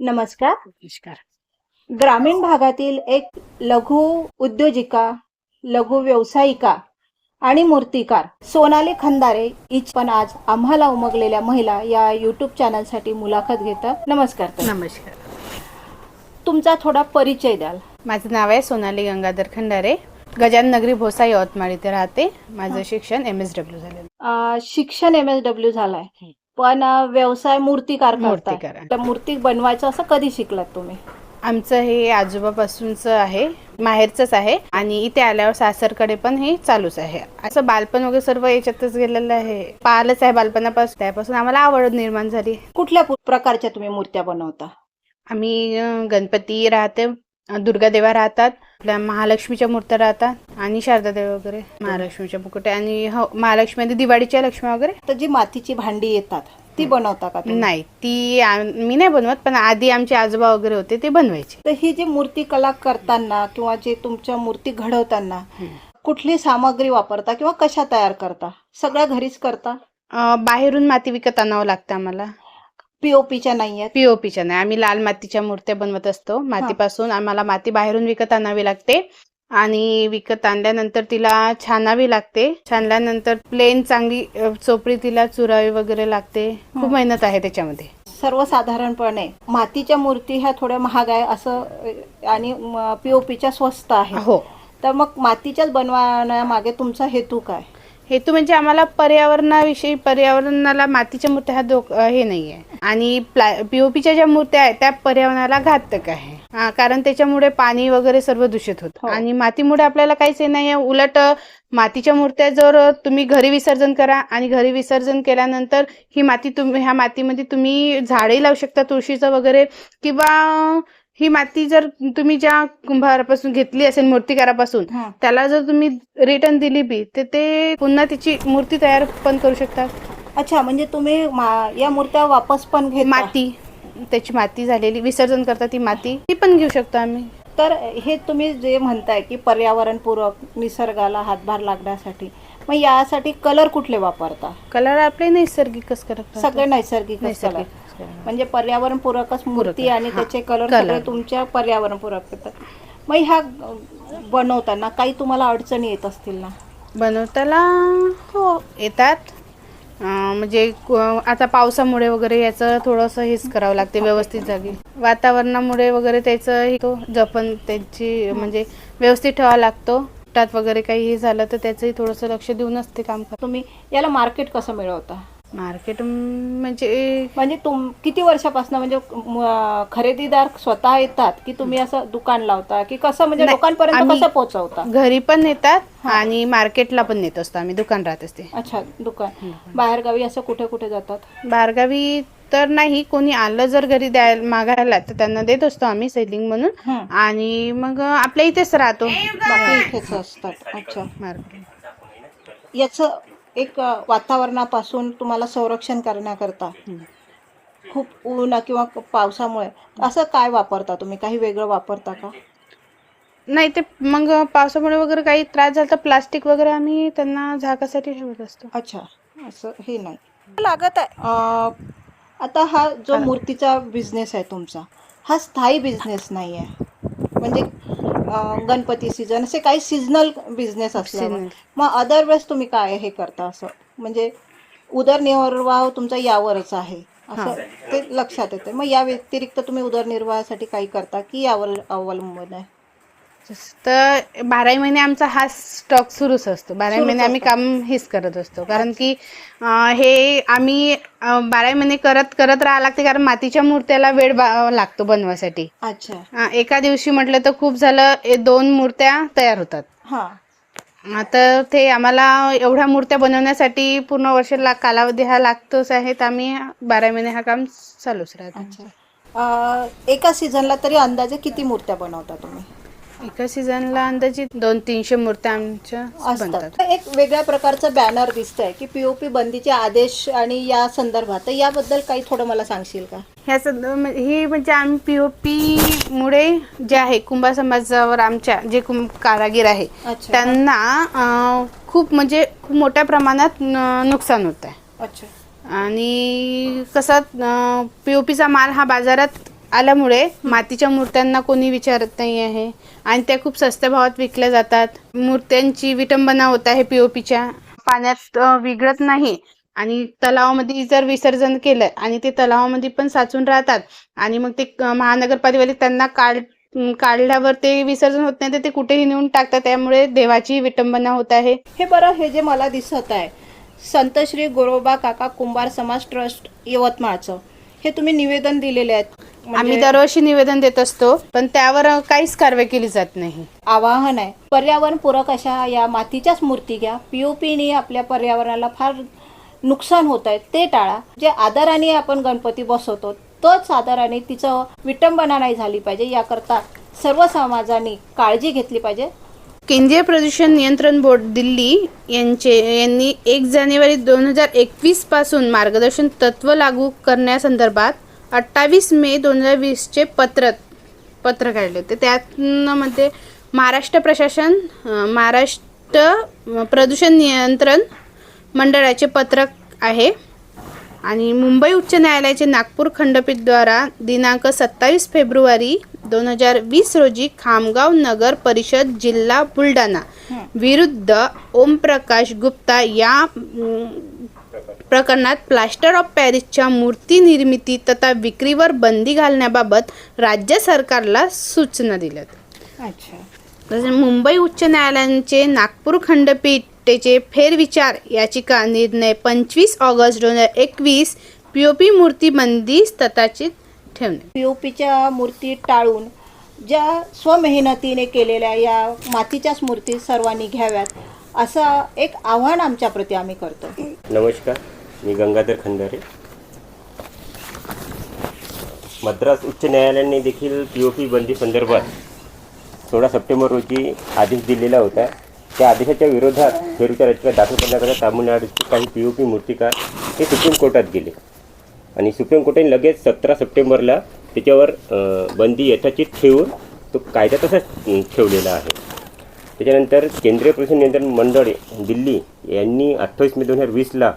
नमस्कार. नमस्कार. ग्रामीण भागातील एक लघु उद्योजिका लघु व्यावसायिका आणि मूर्तिकार सोनाली खंदारे हिच पण आज आम्हाला उमगलेल्या महिला या युट्यूब चॅनलसाठी मुलाखत घेतात. नमस्कार ताई. नमस्कार. तुमचा थोडा परिचय द्याल. माझं नाव आहे सोनाली गंगाधर खंडारे गजान नगरी भोसा यवतमाळ इथे राहते. माझं शिक्षण एम एस डब्ल्यू झालेलं अं, शिक्षण एम एस डब्ल्यू झालाय. पण व्यवसाय मूर्तिकार करताय. मूर्तिकार. तर मूर्ती बनवायचं असं कधी शिकलात तुम्ही? आमचं हे आजोबापासूनच आहे. माहेरचंच आहे. आणि इथे आल्यावर सासरकडे पण हे चालूच आहे. असं बालपण वगैरे सर्व याच्यातच गेलेलं आहे. पाहिलंच आहे बालपणापासून. त्यापासून आम्हाला आवड निर्माण झाली. कुठल्या पु- प्रकारच्या तुम्ही मूर्त्या बनवता? आम्ही अं, गणपती राहते. दुर्गादेवा राहतात आपल्या महालक्ष्मीच्या मूर्त्या राहतात आणि शारदादेवी वगैरे महालक्ष्मीच्या मुकुट्या आणि हो महालक्ष्मी आणि दिवाळीच्या लक्ष्मी वगैरे? तर जी मातीची भांडी येतात ती बनवता का? नाही ती मी नाही बनवत पण आधी आमचे आजोबा वगैरे होते ते बनवायचे. तर ही जी मूर्ती कला करताना किंवा जे तुमच्या मूर्ती घडवताना कुठली सामग्री वापरता किंवा कशा तयार करता? सगळ्या घरीच करता? बाहेरून माती विकत आणावं लागतं आम्हाला. पीओपीच्या नाहीयेत. पीओपीच्या नाही. आम्ही लाल मातीच्या मूर्त्या बनवत असतो. मातीपासून आम्हाला माती बाहेरून विकत आणावी लागते. आणि विकत आणल्यानंतर तिला छानावी लागते. छानल्यानंतर प्लेन चांगली अं, चोपडी तिला चुरावी वगैरे लागते. खूप मेहनत आहे त्याच्यामध्ये. सर्वसाधारणपणे मातीच्या मूर्ती ह्या थोड्या महाग आहे असं अ, आणि पीओपीच्या स्वस्त आहे हो. तर मग मातीच्याच बनवण्यामागे तुमचा हेतू काय? हेतू म्हणजे आम्हाला पर्यावरणाविषयी पर्यावरणाला मातीच्या मूर्त्या हा धोक अं, हे नाही आहे आणि प्ला पीओपीच्या ज्या मूर्त्या आहेत त्या पर्यावरणाला घातक आहे. हा, कारण त्याच्यामुळे पाणी वगैरे सर्व दूषित होतं. हो. आणि मातीमुळे आपल्याला काहीच हे नाही आहे उलट मातीच्या मूर्त्या जर तुम्ही घरी विसर्जन करा आणि घरी विसर्जन केल्यानंतर ही माती तुम्ही ह्या मातीमध्ये तुम्ही झाडे लावू शकता तुळशीचं वगैरे किंवा ही माती जर तुम्ही ज्या कुंभारापासून घेतली असेल मूर्तिकारापासून त्याला जर तुम्ही रिटर्न दिली बी तर ते पुन्हा त्याची मूर्ती तयार पण करू शकतात. अच्छा म्हणजे तुम्ही या मूर्त्या वापस पण घेता? माती. त्याची माती झालेली विसर्जन करतात ती माती. ती पण घेऊ शकतो आम्ही. तर हे तुम्ही जे म्हणताय की पर्यावरणपूरक निसर्गाला हातभार लागण्यासाठी मग यासाठी कलर कुठले वापरता? कलर आपले नैसर्गिकच करत सगळे नैसर्गिक नैसर्गिक. म्हणजे पर्यावरणपूरकच मूर्ती आणि. त्याचे कलर. सगळे तुमच्या पर्यावरणपूरक येतात. मग ह्या बनवताना काही तुम्हाला अडचणी येत असतील ना? बनवताना हो येतात. म्हणजे आता पावसामुळे वगैरे याचं थोडंसं हेच करावं लागते व्यवस्थित जागी. वातावरणामुळे वगैरे त्याचं हे तो जपण त्यांची म्हणजे व्यवस्थित ठेवावा लागतो. वगैरे काही हे झालं तर त्याचंही थोडंसं लक्ष देऊनच ते काम तुम्ही याला मार्केट कसं मिळवता? मार्केट म्हणजे म्हणजे तुम किती वर्षापासून म्हणजे म, खरेदीदार स्वतः येतात की तुम्ही असं दुकान लावता की कसं म्हणजे नाही, लोकांपर्यंत आम्ही- कसं पोहोचवता घरी पण नेतात आणि मार्केटला पण नेत असतो आम्ही दुकान राहत असते. अच्छा दुकान. बाहेरगावी असं कुठे कुठे जातात? बारगावी तर नाही कोणी आलं जर घरी द्यायला मागायला तर त्यांना देत असतो आम्ही सेलिंग म्हणून. हं. आणि मग आपल्या इथेच राहतो. बाकी इथेच असतात. अच्छा. मार्केट. याचं एक वातावरणापासून तुम्हाला संरक्षण करण्याकरता खूप ऊन किंवा पावसामुळे असं काय वापरता तुम्ही? काही वेगळं वापरता का? नाही ते मग पावसामुळे वगैरे काही त्रास झाला तर प्लास्टिक वगैरे आम्ही त्यांना झाकासाठी ठेवत असतो. अच्छा असं हे नाही. लागत आहे. आता हा जो मूर्तीचा बिझनेस आहे तुमचा हा स्थायी बिझनेस नाही आहे. म्हणजे गणपती सीझन असे काही सीझनल बिझनेस असल्यावर. मग अदर वेळेस तुम्ही काय हे करता असं? म्हणजे उदरनिर्वाह तुमचा यावरच आहे. असं ते लक्षात येते मग या व्यतिरिक्त तुम्ही उदरनिर्वाहासाठी काही करता की यावर अवलंबून आहे? तर बाराही महिने आमचा हा स्टॉक सुरूच असतो. बाराही महिने आम्ही. काम हेच करत असतो. कारण की अं, हे आम्ही अं, बाराही महिने करत करत राहावं लागते कारण मातीच्या मूर्त्याला वेळ बा- लागतो बनवासाठी. अच्छा. अं, एका दिवशी म्हटलं तर खूप झालं ए- दोन मूर्त्या तयार होतात. हां. तर ते आम्हाला एवढ्या मूर्त्या बनवण्यासाठी पूर्ण वर्ष ला कालावधी हा लागतोच आहे. तर आम्ही बारा महिने हा काम चालूच राहतो. अच्छा. अं, एका सीझनला तरी अंदाजे किती मूर्त्या बनवता तुम्ही? एका सीझनला अंदाजित दोन तीनशे मूर्त्या आमच्या बनतात. असतात एक वेगळ्या प्रकारचं बॅनर दिसतंय की पीओपी बंदीचे आदेश आणि या संदर्भात. तर याबद्दल काही थोडं मला सांगशील का? ह्या सद- हे म्हणजे आम्ही पी ओ पी मुळे जे आहे कुंभा समाजावर आमच्या जे कुंभ कारागीर आहे अच्छा. त्यांना अं, खूप म्हणजे खूप मोठ्या प्रमाणात न- नुकसान होत आहे अच्छा. आणि कसं पी ओ पीचा माल हा बाजारात आल्यामुळे मातीच्या मूर्त्यांना कोणी विचारत नाही आहे. आणि त्या खूप स्वस्त भावात विकल्या जातात. मूर्त्यांची विटंबना होत आहे पी ओ पीच्या पाण्यात विघडत विघळत नाही. आणि तलावामध्ये जर विसर्जन केलं आणि ते तलावामध्ये पण साचून राहतात आणि मग ते क- महानगरपालिकेवाले त्यांना काढ काढल्यावर ते विसर्जन होत नाही तर ते कुठेही नेऊन टाकतात. त्यामुळे देवाची विटंबना होत आहे. हे बरं हे जे मला दिसत आहे. संत श्री गोरोबा काका कुंभार समाज ट्रस्ट यवतमाळचं. हे तुम्ही निवेदन दिलेले आहेत. म्हणजे आम्ही दरवर्षी निवेदन देत असतो पण त्यावर काहीच कारवाई केली जात नाही. आवाहन आहे. पर्यावरणपूरक अशा या मातीच्याच मूर्ती घ्या. पीओपीने आपल्या पर्यावरणाला फार नुकसान होत आहे ते टाळा. जे आदराने आपण गणपती बसवतो तोच आदराने तिचं विटंबना नाही झाली पाहिजे याकरता सर्व समाजाने काळजी घेतली पाहिजे. केंद्रीय प्रदूषण नियंत्रण बोर्ड दिल्ली यांचे यांनी एक जानेवारी दोन हजार एकवीसपासून मार्गदर्शन तत्व लागू करण्यासंदर्भात अठ्ठावीस मे दोन हजार वीसचे पत्र पत्र काढले. होते त्यामध्ये महाराष्ट्र प्रशासन महाराष्ट्र प्रदूषण नियंत्रण मंडळाचे पत्रक आहे. आणि मुंबई उच्च न्यायालयाचे नागपूर खंडपीठद्वारा दिनांक सत्तावीस फेब्रुवारी दोन हजार वीस रोजी खामगाव नगर परिषद जिल्हा बुलढाणा विरुद्ध ओमप्रकाश गुप्ता या प्रकरणात प्लास्टर ऑफ पॅरिसच्या मूर्ती निर्मिती तथा विक्रीवर बंदी घालण्याबाबत राज्य सरकारला सूचना दिल्यात. अच्छा. तसेच मुंबई उच्च न्यायालयाचे नागपूर खंडपीठेचे फेरविचार याचिका निर्णय पंचवीस ऑगस्ट दोन हजार एकवीस पी ओ पी मूर्ती बंदी स्थताचित ठेवणे. पीओपीच्या मूर्ती टाळून ज्या स्वमेहनतीने केलेल्या या मातीच्याच मूर्ती सर्वांनी घ्याव्यात असं एक आव्हान आमच्या प्रती आम्ही करतो. नमस्कार मी गंगाधर खंदारे. मद्रास उच्च न्यायालयाने देखील पी ओ पी बंदी संदर्भात सोळा सप्टेंबर रोजी आदेश दिलेला होता. त्या आदेशाच्या विरोधात फेरविचार याचिका दाखल करण्याकरता तामिळनाडूचे काही पी ओ पी मूर्तिकार हे सुप्रीम कोर्टात गेले. आणि सुप्रीम कोर्टाने लगेच सतरा सप्टेंबरला त्याच्यावर बंदी यथाचित ठेवून तो कायदा तसाच ठेवलेला आहे. त्याच्यानंतर केंद्रीय प्रदूषण नियंत्रण मंडळ दिल्ली यांनी अठ्ठावीस मे दोन हजार वीसला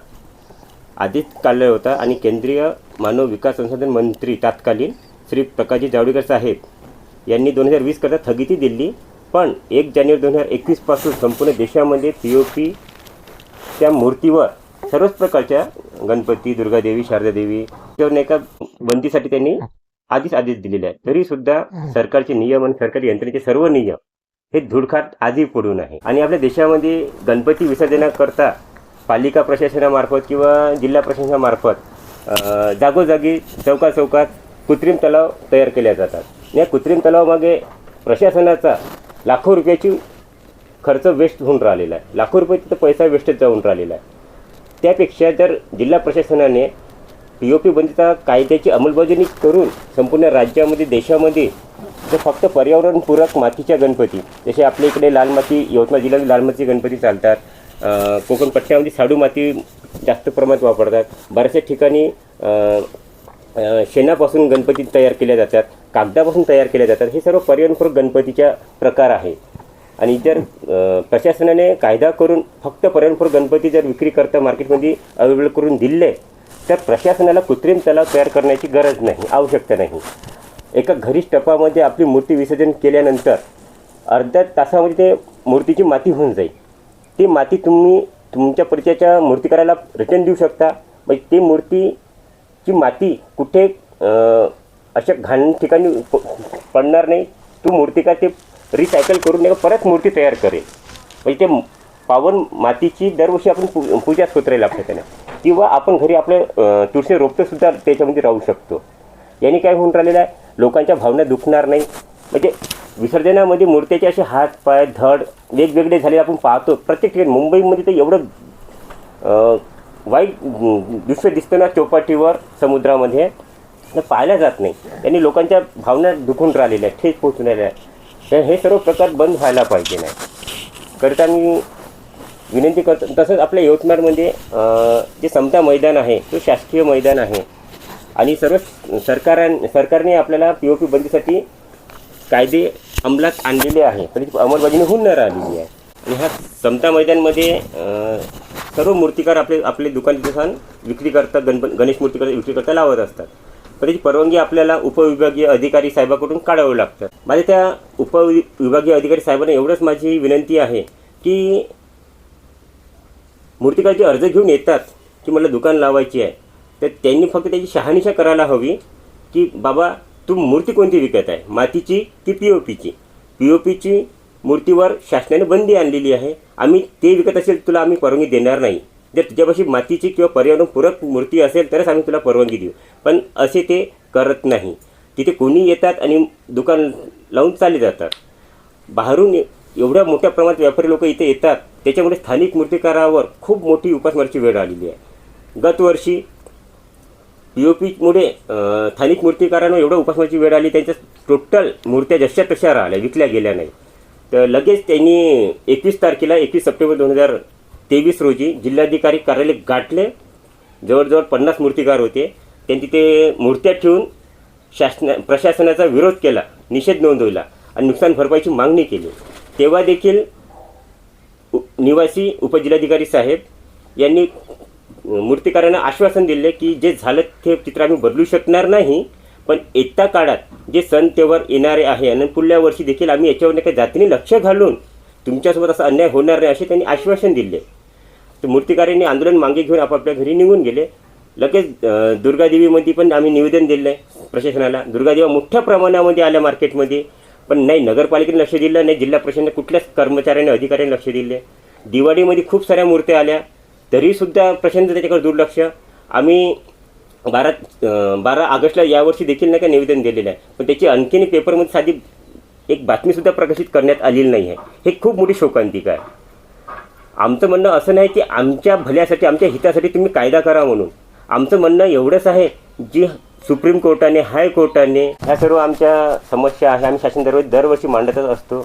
आधीच काढला होता आणि केंद्रीय मानव विकास संसाधन मंत्री तात्कालीन श्री प्रकाशजी जावडेकर साहेब यांनी दोन हजार वीस करता स्थगिती दिली. पण एक जानेवारी दोन हजार एकवीसपासून संपूर्ण देशामध्ये पी ओ पी त्या मूर्तीवर सर्वच प्रकारच्या गणपती दुर्गादेवी शारदादेवी त्यावर नाही एका बंदीसाठी त्यांनी आधीच आदेश दिलेले आहे तरी सुद्धा सरकारचे नियम आणि सरकारी यंत्रणेचे सर्व नियम हे धुडखात आधी पडून आहे. आणि आपल्या देशामध्ये गणपती विसर्जनाकरता पालिका प्रशासनामार्फत किंवा जिल्हा प्रशासनामार्फत जागोजागी चौका चौकात कृत्रिम तलाव तयार केले जातात. या कृत्रिम तलावामागे प्रशासनाचा लाखो रुपयाची खर्च वेस्ट होऊन राहिलेला आहे. लाखो रुपये तिथं पैसा वेस्टच जाऊन राहिलेला आहे. त्यापेक्षा जर जिल्हा प्रशासनाने पी ओ पी बंदीचा कायद्याची अंमलबजावणी करून संपूर्ण राज्यामध्ये देशामध्ये जर फक्त पर्यावरणपूरक मातीच्या गणपती जसे आपल्या इकडे लाल माती यवतमाळ जिल्ह्यात लाल मातीचे गणपती चालतात कोकण पट्ट्यामध्ये साडू माती जास्त प्रमाणात वापरतात. बऱ्याचशा ठिकाणी शेणापासून गणपती तयार केल्या जातात कागदापासून तयार केल्या जातात. हे सर्व पर्यावरणपूरक गणपतीच्या प्रकार आहे. आणि जर प्रशासनाने कायदा करून फक्त पर्यावरणपूरक गणपती जर विक्री करता मार्केटमध्ये अवेलेबल करून दिले तर प्रशासनाला कृत्रिम तलाव तयार करण्याची गरज नाही आवश्यकता नाही. एका घरी टपामध्ये आपली मूर्ती विसर्जन केल्यानंतर अर्ध्या तासामध्ये ते मूर्तीची माती होऊन जाईल. ती माती तुम्ही तुमच्या परिचयाच्या मूर्तिकाराला रिटर्न देऊ शकता. म्हणजे ती मूर्तीची माती कुठे अशा घाण ठिकाणी प- पडणार नाही. तू मूर्तिकार ते रिसायकल करून एक परत मूर्ती तयार करेल. म्हणजे ते पावन मातीची दरवर्षी आपण पू पूजा स्तोत्र लागतं त्यांना. किंवा आपण घरी आपलं तुळशी रोपटंसुद्धा त्याच्यामध्ये राहू शकतो. याने काय होऊन राहिलेलं आहे? लोकांच्या भावना दुखणार नाही. म्हणजे विसर्जनामध्ये मूर्त्याचे असे हात पाय धड वेगवेगळे झाले आपण पाहतो. प्रत्येक ठिकाणी मुंबईमध्ये तर एवढं वाईट दृश्य दिसतं ना चौपाटीवर समुद्रामध्ये. ते जात नाही. त्यांनी लोकांच्या भावना दुखून राहिलेल्या आहेत ठेच पोचून राहिल्या आहेत. तर हे सर्व प्रकार बंद व्हायला पाहिजे नाही. करता मी विनंती करतो तसंच आपल्या यवतमाळमध्ये जे समता मैदान आहे तो शासकीय मैदान आहे. आणि सर्व सरकारां सरकारने आपल्याला पी ओ पी बंदीसाठी कायदे अंमलात आणलेले आहे. तरी ती अंमलबजावणी होऊन न राहिलेली आहे. आणि ह्या समता मैदानमध्ये सर्व मूर्तिकार आपले आपले दुकान तिथे विक्री करता गणप गणेश मूर्तीकर विक्री करता लावत असतात. पण त्याची परवानगी आपल्याला उपविभागीय अधिकारी साहेबाकडून काढावं लागतं. माझ्या त्या उपविभागीय अधिकारी साहेबांना एवढंच माझी विनंती आहे की मूर्तिकारचे अर्ज घेऊन येतात की मला दुकान लावायची आहे. तर त्यांनी फक्त त्याची शहानिशा करायला हवी की बाबा तू मूर्ती कोणती विकत आहे? मातीची की पी ओ पीची? पी ओ पीची मूर्तीवर शासनाने बंदी आणलेली आहे. आम्ही ते विकत असेल तुला आम्ही परवानगी देणार नाही. जर तुझ्यापाशी मातीची किंवा पर्यावरणपूरक मूर्ती असेल तरच आम्ही तुला परवानगी देऊ. पण असे ते करत नाही. तिथे कोणी येतात आणि दुकान लावून चालले जातात. बाहेरून एवढ्या मोठ्या प्रमाणात व्यापारी लोक इथे येतात. त्याच्यामुळे स्थानिक मूर्तिकारावर खूप मोठी उपासमारची वेळ आलेली आहे. गतवर्षी पी ओ पीमुळे स्थानिक मूर्तिकारांना एवढं उपासमारीची वेळ आली त्यांच्या टोटल मूर्त्या जशा तशा राहिल्या विकल्या गेल्या नाही तर लगेच त्यांनी एकवीस तारखेला एकवीस सप्टेंबर दोन हजार तेवीस रोजी जिल्हाधिकारी कार्यालय गाठले. जवळजवळ पन्नास मूर्तिकार होते. त्यांनी तिथे मूर्त्या ठेवून शासना प्रशासनाचा विरोध केला निषेध नोंदवला आणि नुकसान भरपाईची मागणी केली. तेव्हा देखील उ- निवासी उपजिल्हाधिकारी साहेब यांनी मूर्तिकारांना आश्वासन दिले की जे झालं ते चित्र आम्ही बदलू शकणार नाही पण येत्या काळात जे सण तेव्हार येणारे आहे आणि पुढल्या वर्षी देखील आम्ही याच्यावर काही जातीने लक्ष घालून तुमच्यासोबत असा अन्याय होणार नाही असे त्यांनी आश्वासन दिले. तर मूर्तिकारांनी आंदोलन मागे घेऊन आपापल्या घरी निघून गेले. लगेच दुर्गादेवीमध्ये पण आम्ही निवेदन दिलं आहे प्रशासनाला. दुर्गादेवा मोठ्या प्रमाणामध्ये आल्या मार्केटमध्ये पण नाही नगरपालिकेने लक्ष दिलं नाही जिल्हा प्रशासनाने कुठल्याच कर्मचाऱ्याने अधिकाऱ्याने लक्ष दिले दिवाळीमध्ये खूप साऱ्या मूर्त्या आल्या तरीसुद्धा प्रशासन त्याच्याकडे दुर्लक्ष. आम्ही बारा बारा ऑगस्टला यावर्षी देखील नाही का निवेदन दिलेलं आहे. पण त्याची आणखीन पेपरमध्ये साधी एक बातमीसुद्धा प्रकाशित करण्यात आलेली नाही आहे. हे खूप मोठी शोकांतिका आहे. आमचं म्हणणं असं नाही की आमच्या भल्यासाठी आमच्या हितासाठी तुम्ही कायदा करा म्हणून. आमचं म्हणणं एवढंच आहे जी सुप्रीम कोर्टाने हायकोर्टाने ह्या सर्व आमच्या समस्या आहे. आम्ही शासन दरवर्षी दरवर्षी मांडतच असतो.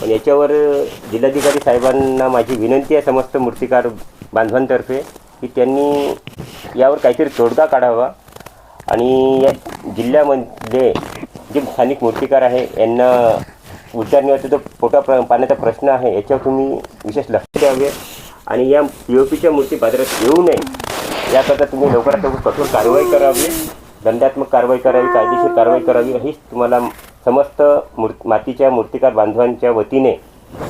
पण याच्यावर जिल्हाधिकारी साहेबांना माझी विनंती आहे समस्त मूर्तिकार बांधवांतर्फे की त्यांनी यावर काहीतरी तोडगा काढावा. आणि या जिल्ह्यामध्ये जे स्थानिक मूर्तिकार आहे यांना उदरनिर्वाहाचा जो पोटा प्र पाण्याचा प्रश्न आहे याच्यावर तुम्ही विशेष लक्ष द्यावे. आणि या पीओपीच्या पीच्या मूर्ती बाजारात येऊ नये. याकरता तुम्ही लवकरात लवकर कठोर कारवाई करावी. दंडात्मक कारवाई करावी कायदेशीर कारवाई करावी. हीच तुम्हाला समस्त मूर् मातीच्या मूर्तिकार बांधवांच्या वतीने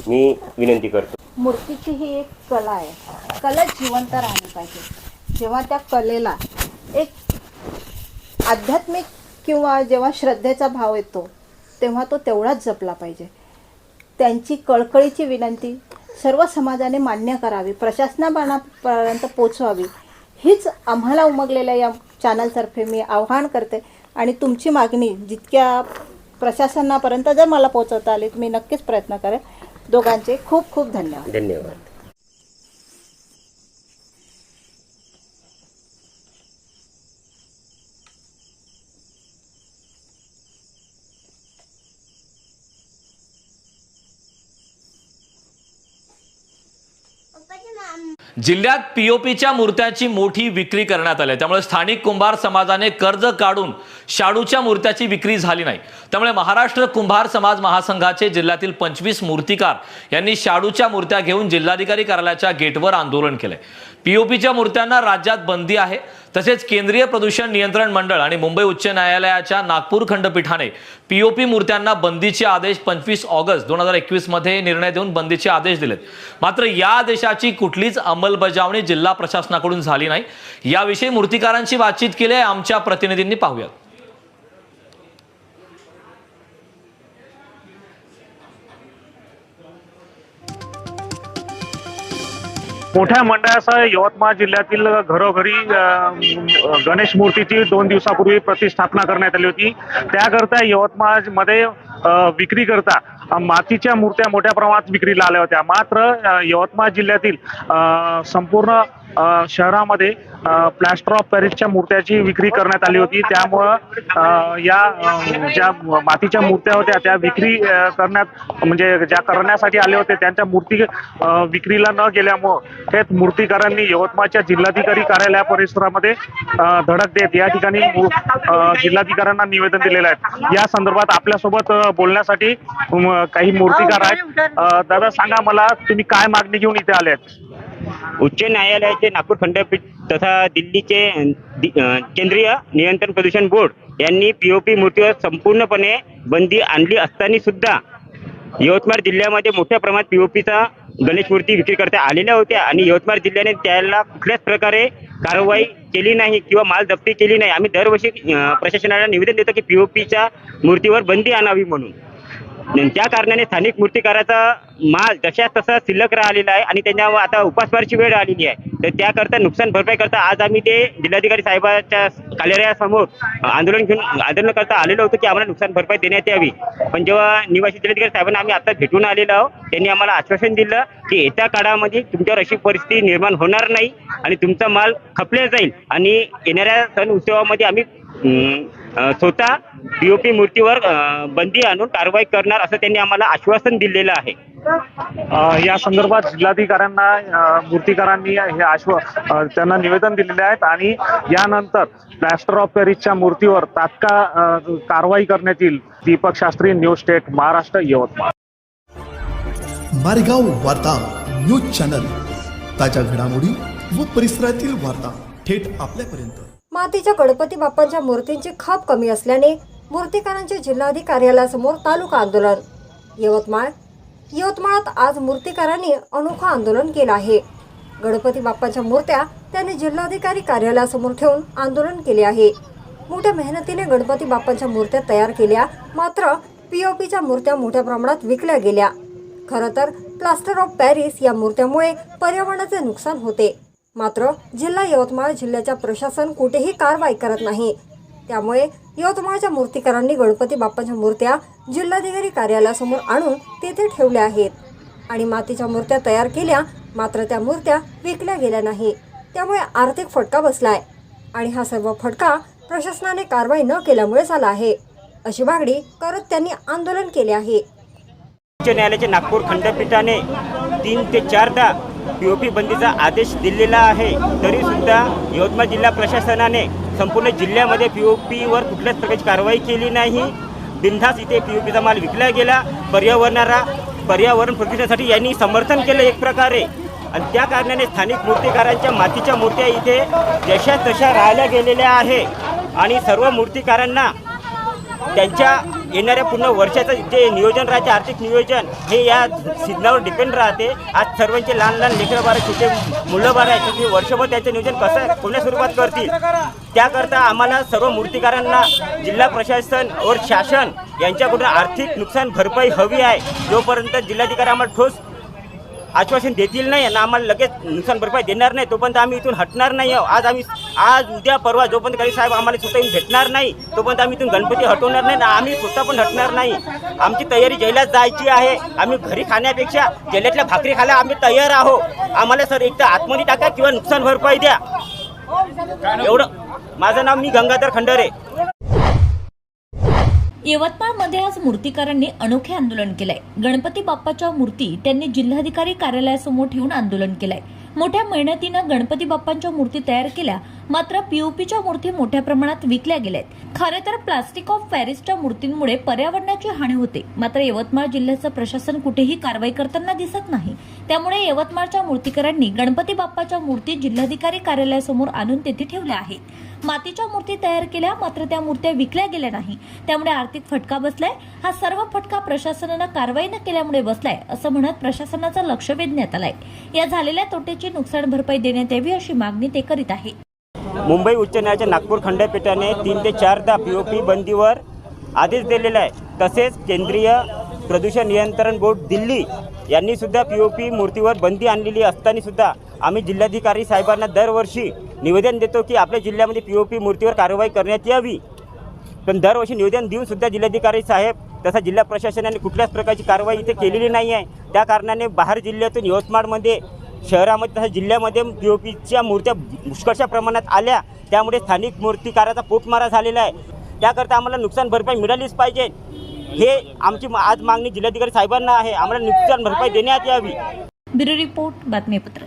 मी विनंती करतो. मूर्तीची ही एक कला आहे. कला जिवंत राहिली पाहिजे. जेव्हा त्या कलेला एक आध्यात्मिक किंवा जेव्हा श्रद्धेचा भाव येतो तेव्हा तो तेवढाच जपला पाहिजे. त्यांची कळकळीची विनंती सर्व समाजाने मान्य करावी प्रशासनापर्यंत पोचवावी हीच आम्हाला उमगलेल्या या चॅनलतर्फे मी आव्हान करते. आणि तुमची मागणी जितक्या प्रशासनापर्यंत जर मला पोचवता आली तर मी नक्कीच प्रयत्न करेन. दोघांचे खूप खूप धन्यवाद. धन्यवाद. जिल्ह्यात पीओपीच्या मूर्त्याची मोठी विक्री करण्यात आली त्यामुळे स्थानिक कुंभार समाजाने कर्ज काढून शाडूच्या मूर्त्याची विक्री झाली नाही. त्यामुळे महाराष्ट्र कुंभार समाज महासंघाचे जिल्ह्यातील पंचवीस मूर्तिकार यांनी शाडूच्या मूर्त्या घेऊन जिल्हाधिकारी कार्यालयाच्या गेटवर आंदोलन केलंय. पीओपीच्या मूर्त्यांना राज्यात बंदी आहे. तसेच केंद्रीय प्रदूषण नियंत्रण मंडळ आणि मुंबई उच्च न्यायालयाच्या नागपूर खंडपीठाने पीओपी मूर्त्यांना बंदीचे आदेश पंचवीस ऑगस्ट दोन हजार एकवीसमध्ये निर्णय देऊन बंदीचे आदेश दिलेत. मात्र या आदेशाची कुठलीच अंमलबजावणी जिल्हा प्रशासनाकडून झाली नाही. याविषयी मूर्तिकारांशी बातचीत केली आहे. आमच्या प्रतिनिधींनी पाहूयात. मोठ्या मंडळासह यवतमाळ जिल्ह्यातील घरोघरी गणेश मूर्तीची दोन दिवसापूर्वी प्रतिष्ठापना करण्यात आली होती. त्याकरता यवतमाळमध्ये विक्री करता मातीच्या मूर्त्या मोठ्या प्रमाणात विक्रीला आल्या होत्या. मात्र यवतमाळ जिल्ह्यातील संपूर्ण शहरामध्ये प्लॅस्टर ऑफ पॅरिसच्या मूर्त्याची विक्री करण्यात आली होती. त्यामुळं या ज्या मातीच्या मूर्त्या होत्या त्या विक्री करण्यात म्हणजे ज्या करण्यासाठी आले होते त्यांच्या मूर्ती विक्रीला न गेल्यामुळं हे मूर्तिकारांनी यवतमाळच्या जिल्हाधिकारी कार्यालया परिसरामध्ये धडक देत या ठिकाणी जिल्हाधिकाऱ्यांना निवेदन दिलेलं आहे. या संदर्भात आपल्यासोबत बोलण्यासाठी काही मूर्तिकार आहेत. दादा सांगा मला तुम्ही काय मागणी घेऊन इथे आले आहेत? उच्च न्यायालयाचे नागपूर खंडपीठ तथा दिल्लीचे केंद्रीय नियंत्रण प्रदूषण बोर्ड यांनी पीओपी मूर्तीवर संपूर्णपणे बंदी आणली असताना सुद्धा यवतमाळ जिल्ह्यामध्ये मोठ्या प्रमाणात पीओपीचा गणेश मूर्ती विक्री करता आलेल्या होत्या आणि यवतमाळ जिल्ह्याने त्याला कुठल्याच प्रकारे कारवाई केली नाही किंवा माल जप्ती केली नाही. आम्ही दरवर्षी प्रशासनाला निवेदन देतो की पीओपीच्या मूर्तीवर बंदी आणावी म्हणून. आणि त्या कारणाने स्थानिक मूर्तिकाराचा माल जशा तसा शिल्लक राहिलेला आहे आणि त्यांना आता उपासवारची वेळ आलेली आहे. तर त्याकरता नुकसान भरपाई करता आज आम्ही ते जिल्हाधिकारी साहेबाच्या कार्यालयासमोर आंदोलन घेऊन आंदोलन करता आलेलो होतो की आम्हाला नुकसान भरपाई देण्यात यावी. पण जेव्हा निवासी जिल्हाधिकारी साहेबांना आम्ही आता भेटून आलेलो आहोत त्यांनी आम्हाला आश्वासन दिलं की येत्या काळामध्ये तुमच्यावर अशी परिस्थिती निर्माण होणार नाही आणि तुमचा माल खपल्या जाईल. आणि येणाऱ्या सण उत्सवामध्ये आम्ही स्वतः पीओपी मूर्तीवर बंदी आणून कारवाई करणार असं त्यांनी आम्हाला आश्वासन दिलेलं आहे. या संदर्भात जिल्हाधिकाऱ्यांना मूर्तिकारांनी हे आश्व त्यांना निवेदन दिलेले आहेत आणि यानंतर प्लॅस्टर ऑफ पॅरिसच्या मूर्तीवर तात्काळ कारवाई करण्यात येईल. Deepak Shastri news state Maharashtra Yavatmal. Maregaon वार्ता न्यूज चॅनल. ताज्या घडामोडी व परिसरातील वार्ता थेट आपल्यापर्यंत. मातीच्या गणपती बाप्पांच्या मूर्तींची खप कमी असल्याने मूर्तिकारांचे जिल्हाधिकारी कार्यालयासमोर तालुका आंदोलन. यवतमाळ यवतमाळात आज मूर्तिकारांनी अनोखं आंदोलन केलं आहे. गणपती बाप्पांच्या मूर्त्या त्यांनी जिल्हाधिकारी कार्यालयासमोर ठेवून आंदोलन केले आहे. मोठ्या मेहनतीने गणपती बाप्पांच्या मूर्त्या तयार केल्या मात्र पीओपीच्या मूर्त्या मोठ्या प्रमाणात विकल्या गेल्या. खरं तर प्लास्टर ऑफ पॅरिस या मूर्त्यामुळे पर्यावरणाचे नुकसान होते. मात्र जिल्हा यवतमाळ जिल्ह्याच्या प्रशासन कुठेही कारवाई करत नाही. त्यामुळे यवतमाळच्या मूर्तीकारांनी गणपती बाप्पाच्या मूर्त्या जिल्हाधिकारी कार्यालयासमोर आणून तेथे ठेवल्या आहेत. आणि मातीच्या मूर्त्या तयार केल्या मात्र त्या मूर्त्या विकल्या गेल्या नाही. त्यामुळे आर्थिक फटका बसलाय. आणि हा सर्व फटका प्रशासनाने कारवाई न केल्यामुळे झाला आहे. अशी मागणी करत त्यांनी आंदोलन केले आहे. उच्च न्यायालयाच्या नागपूर खंडपीठाने तीन ते चारदा पीओपी बंदीचा आदेश दिलेला आहे. तरीसुद्धा यवतमाळ जिल्हा प्रशासनाने संपूर्ण जिल्ह्यामध्ये पी ओ पीवर कुठल्याच प्रकारची कारवाई केली नाही. बिंधास इथे पी ओ पीचा माल विकला गेला. पर्यावरणाला पर्यावरण प्रदूषणासाठी यांनी समर्थन केलं एक प्रकारे. आणि त्या कारणाने स्थानिक मूर्तिकारांच्या मातीच्या मूर्त्या इथे जशा तशा राहिल्या गेलेल्या आहे. आणि सर्व मूर्तिकारांना त्यांच्या येणाऱ्या पूर्ण वर्षाचं जे नियोजन राहते आर्थिक नियोजन हे या सिजनावर डिपेंड राहते. आज सर्वांचे लहान लहान लेकरं बारा छोटे मुलं बारा आहेत तर ते वर्षभर त्याचं नियोजन कसं कोणत्या स्वरूपात करतील? त्याकरता आम्हाला सर्व मूर्तिकारांना जिल्हा प्रशासन व शासन यांच्याकडून आर्थिक नुकसान भरपाई हवी आहे. जोपर्यंत जिल्हाधिकारी आम्हाला ठोस आश्वासन देतील नाही आणि आम्हाला लगेच नुकसान भरपाई देणार नाही तोपर्यंत आम्ही इथून हटणार नाही आहोत आज आम्ही आज उद्या परवा जोपर्यंत काही साहेब आम्हाला स्वतः येऊन भेटणार नाही तोपर्यंत आम्ही इथून गणपती हटवणार नाही ना आम्ही स्वतः पण हटणार नाही. आमची तयारी जैलात जायची आहे. आम्ही घरी खाण्यापेक्षा जैलातल्या भाकरी खायला आम्ही तयार आहोत. आम्हाला सर एक तर आतमध्ये टाका किंवा नुकसान भरपाई द्या. एवढं. माझं नाव मी गंगाधर खंडरे. यवतमाळमध्ये आज मूर्तिकारांनी अनोखे आंदोलन केलंय. गणपती बाप्पाच्या मूर्ती त्यांनी जिल्हाधिकारी कार्यालयासमोर ठेवून आंदोलन केलंय. मोठ्या मेहनतीनं गणपती बाप्पांच्या मूर्ती तयार केल्या मात्र पीओपीच्या मूर्ती मोठ्या प्रमाणात विकल्या गेल्यात. खरे तर प्लास्टिक ऑफ पॅरिसच्या मूर्तींमुळे पर्यावरणाची हानी होते. मात्र यवतमाळ जिल्ह्याचं प्रशासन कुठेही कारवाई करताना दिसत नाही. त्यामुळे यवतमाळच्या मूर्तीकरांनी गणपती बाप्पाच्या मूर्ती जिल्हाधिकारी कार्यालयासमोर आणून तेथे ठेवल्या आहेत. मातीच्या मूर्ती तयार केल्या मात्र त्या मूर्त्या विकल्या गेल्या नाही. त्यामुळे आर्थिक फटका बसलाय. हा सर्व फटका प्रशासनानं कारवाई न केल्यामुळे बसलाय असं म्हणत प्रशासनाचं लक्ष वेधण्यात आलंय. या झालेल्या तोट्याची नुकसान भरपाई देण्यात यावी अशी मागणी ते करीत आहे मुंबई उच्च न्यायालयाच्या नागपूर खंडपीठाने तीन ते चारदा पी ओ पी बंदीवर आदेश दिलेला आहे. तसेच केंद्रीय प्रदूषण नियंत्रण बोर्ड दिल्ली यांनी सुद्धा पी ओ पी मूर्तीवर बंदी आणलेली असताना सुद्धा आम्ही जिल्हाधिकारी साहेबांना दरवर्षी निवेदन देतो की आपल्या जिल्ह्यामध्ये पी ओ पी मूर्तीवर कारवाई करण्यात यावी. पण दरवर्षी निवेदन देऊन सुद्धा जिल्हाधिकारी साहेब तसा जिल्हा प्रशासनाने कुठल्याच प्रकारची कारवाई इथे केलेली नाही आहे त्या कारणाने बाहेर जिल्ह्यातून यवतमाळमध्ये शहरामध्ये तसं जिल्ह्यामध्ये पी ओ पीच्या मूर्त्या पुष्कळशा प्रमाणात आल्या. त्यामुळे स्थानिक मूर्तिकाराचा पोटमारा झालेला आहे. त्याकरता आम्हाला नुकसान भरपाई मिळालीच पाहिजे. हे आमची मा- आज मागणी जिल्हाधिकारी साहेबांना आहे. आम्हाला नुकसान भरपाई देण्यात यावी. ब्युरो रिपोर्ट बातमीपत्र.